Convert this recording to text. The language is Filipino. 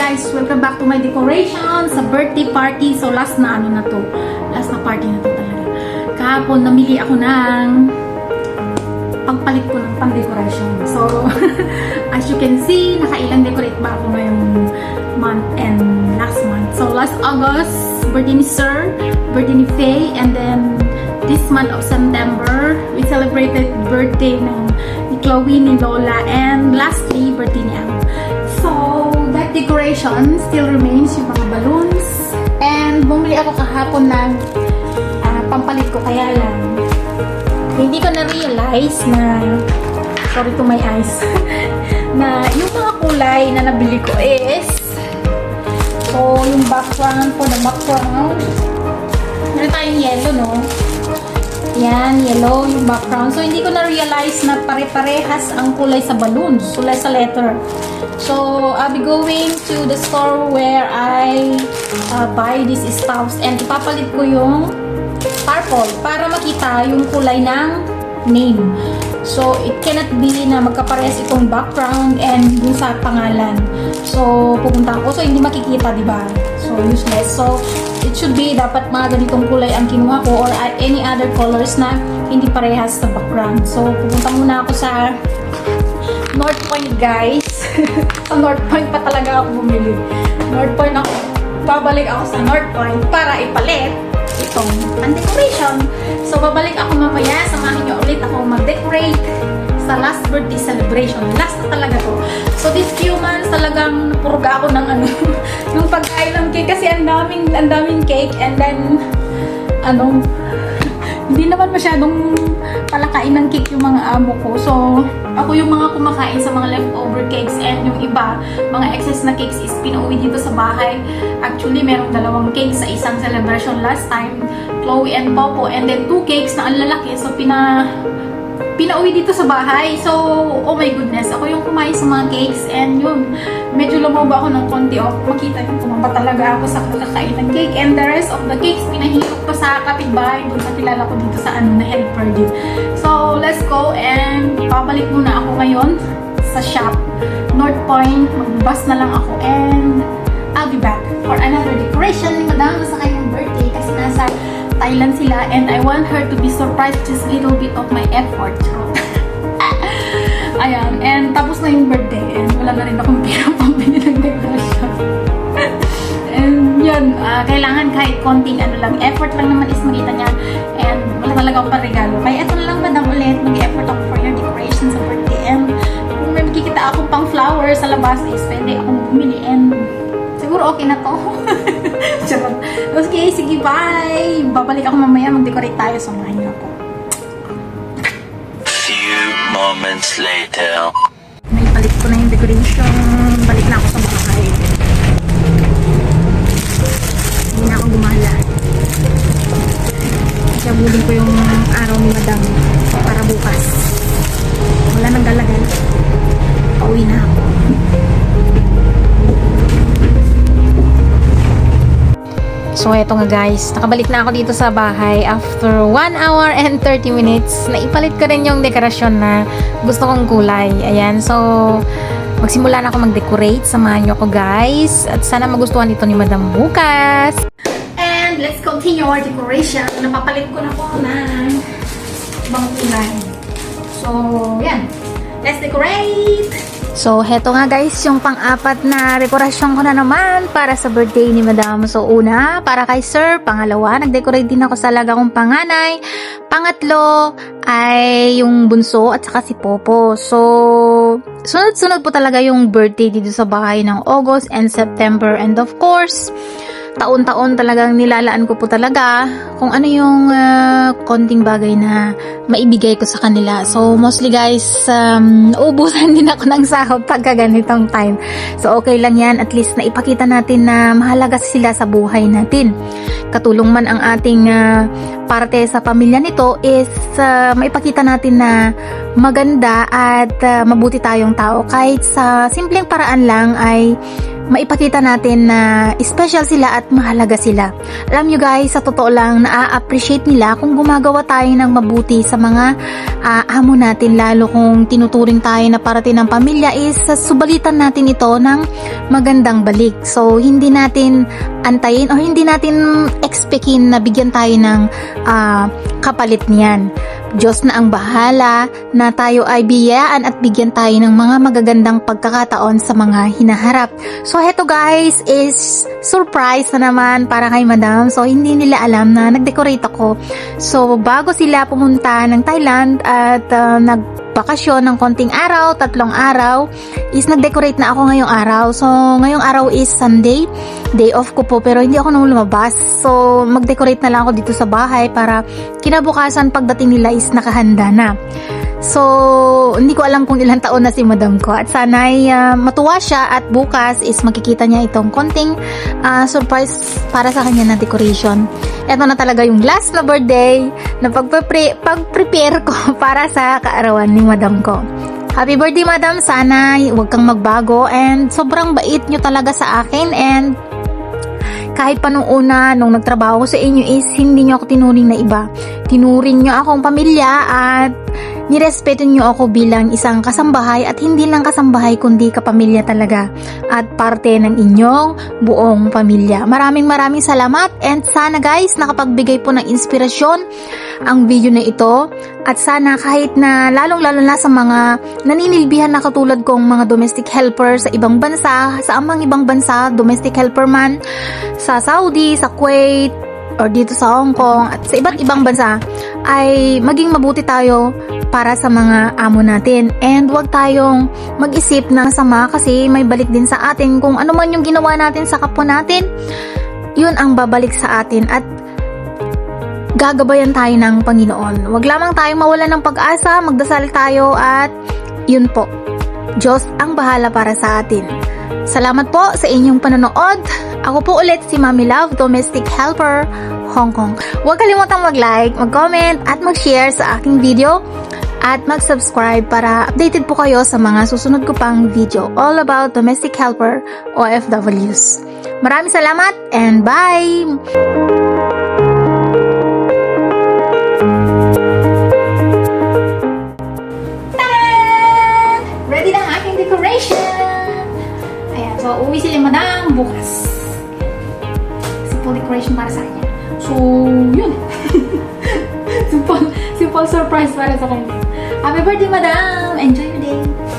guys, welcome back to my decoration sa birthday party. So last na ano na to, last na party na to talaga. Kahapon namili ako ng pagpalit ko ng pang-decoration. So as you can see, nakailang decorate ba ako ngayong month and last month. So last August, birthday ni Sir, birthday ni Faye, and then this month of September, we celebrated birthday ng ni Chloe, ni Lola, and lastly, birthday ni Ang. Decoration still remains yung mga balloons. And bumili ako kahapon ng ah, pampalit ko, kaya lang, hindi ko na-realize na, sorry to my eyes, na yung mga kulay na nabili ko is, so, yung background ko, na background, meron tayong yellow, no? Yan, yellow yung background. So, hindi ko na-realize na pare-parehas ang kulay sa balloons, kulay sa letter. So, I'll be going to the store where I uh, buy these stuffs and ipapalit ko yung purple para makita yung kulay ng name. So, it cannot be na magkaparehas itong background and yung sa pangalan. So, pupunta ako. So, hindi makikita, di ba? So, useless. So, it should be dapat mga ganitong kulay ang kinuha ko or any other colors na hindi parehas sa background. So, pupunta muna ako sa North Point, guys. sa North Point pa talaga ako bumili. North Point ako. Babalik ako sa North Point para ipalit itong decoration. So, babalik ako mamaya. Samahin niyo ulit ako mag-decorate sa last birthday celebration. Last na talaga to. So, these few months talagang purga ako ng ano, ng pagkain ng cake kasi ang daming, ang daming cake and then, ano, hindi naman masyadong palakain ng cake yung mga amo ko. So, ako yung mga kumakain sa mga leftover cakes and yung iba, mga excess na cakes is pinauwi dito sa bahay. Actually, merong dalawang cakes sa isang celebration last time, Chloe and Popo, and then two cakes na ang lalaki. So, pina pinauwi dito sa bahay. So, oh my goodness, ako yung kumain sa mga cakes and yun, medyo lumaba ako ng konti off. Makita niyo, tumamba talaga ako sa kakakain ng cake and the rest of the cakes, pinahirap ko sa kapitbahay dun sa kilala ko dito sa ano na helper din. So, let's go and babalik muna ako ngayon sa shop. North Point, magbus na lang ako and I'll be back for another decoration ni Madam sa kanyang birthday kasi nasa Thailand sila and I want her to be surprised just little bit of my effort. Ayan, and tapos na yung birthday and wala na rin akong pera pambili ng decoration. and yun, ah, kailangan kahit konting ano lang, effort lang naman is makita niya and wala talaga akong parregalo. Kaya eto na lang madam ulit, mag-effort ako for your decoration sa birthday and kung may makikita akong pang flowers sa labas is pwede akong bumili and siguro okay na to. Charot. Okay, sige, bye! Babalik ako mamaya, mag-decorate tayo, samahan niyo ako. Few moments later. May palit ko na yung decoration. Balik na ako sa bahay. Hindi na ako gumala. Isabulin ko yung araw ni So, eto nga guys. Nakabalik na ako dito sa bahay after 1 hour and 30 minutes. Naipalit ko rin yung dekorasyon na gusto kong kulay. Ayan. So, magsimula na ako mag-decorate. Samahan nyo ako guys. At sana magustuhan ito ni Madam bukas. And let's continue our decoration. Napapalit ko na po ng ibang kulay. So, yan. Let's decorate! So, heto nga guys, yung pang-apat na dekorasyon ko na naman para sa birthday ni Madam. So, una, para kay Sir. Pangalawa, nag-decorate din ako sa laga kong panganay. Pangatlo, ay yung bunso at saka si Popo. So, sunod-sunod po talaga yung birthday dito sa bahay ng August and September. And of course, taon-taon talagang nilalaan ko po talaga kung ano yung ah, konting bagay na maibigay ko sa kanila. So, mostly guys, um, ubusan din ako ng sahod pagka ganitong time. So, okay lang yan. At least na ipakita natin na mahalaga sila sa buhay natin. Katulong man ang ating ah, parte sa pamilya nito is ah, maipakita natin na maganda at ah, mabuti tayong tao. Kahit sa simpleng paraan lang ay maipakita natin na special sila at mahalaga sila. Alam nyo guys, sa totoo lang, na-appreciate nila kung gumagawa tayo ng mabuti sa mga ah, amo natin, lalo kung tinuturing tayo na parating ng pamilya is subalitan natin ito ng magandang balik. So, hindi natin antayin o hindi natin expectin na bigyan tayo ng ah, kapalit niyan. Diyos na ang bahala na tayo ay biyayaan at bigyan tayo ng mga magagandang pagkakataon sa mga hinaharap. So, heto guys is surprise na naman para kay madam. So, hindi nila alam na nag-decorate ako. So, bago sila pumunta ng Thailand at uh, nagbakasyon ng konting araw, tatlong araw, is nag-decorate na ako ngayong araw. So, ngayong araw is Sunday. Day off ko po pero hindi ako nang lumabas. So, mag-decorate na lang ako dito sa bahay para kinabukasan pagdating nila is nakahanda na. So, hindi ko alam kung ilang taon na si madam ko. At sana'y ah, matuwa siya at bukas is makikita niya itong konting ah, surprise para sa kanya na decoration. Ito na talaga yung last na birthday na pagpre- pag-prepare ko para sa kaarawan ni madam ko. Happy birthday madam, sana huwag kang magbago and sobrang bait nyo talaga sa akin and kahit pa nung una, nung nagtrabaho ko sa inyo is hindi nyo ako tinuring na iba. Tinuring nyo akong pamilya at nirespeto nyo ako bilang isang kasambahay at hindi lang kasambahay kundi kapamilya talaga at parte ng inyong buong pamilya. Maraming maraming salamat and sana guys nakapagbigay po ng inspirasyon ang video na ito at sana kahit na lalong lalo na sa mga naninilbihan na katulad kong mga domestic helper sa ibang bansa, sa amang ibang bansa, domestic helper man, sa Saudi, sa Kuwait, or dito sa Hong Kong at sa iba't ibang bansa ay maging mabuti tayo para sa mga amo natin and wag tayong mag-isip ng sama kasi may balik din sa atin kung ano man yung ginawa natin sa kapwa natin yun ang babalik sa atin at gagabayan tayo ng Panginoon. Huwag lamang tayong mawala ng pag-asa, magdasal tayo at yun po. Diyos ang bahala para sa atin. Salamat po sa inyong panonood. Ako po ulit si Mami Love, Domestic Helper, Hong Kong. Huwag kalimutang mag-like, mag-comment at mag-share sa aking video at mag-subscribe para updated po kayo sa mga susunod ko pang video all about domestic helper OFWs. Maraming salamat and bye! So uwi sila madam bukas. Simple decoration para sa kanya. So, yun. simple, simple surprise para sa kanya. Happy birthday, madam! Enjoy your day!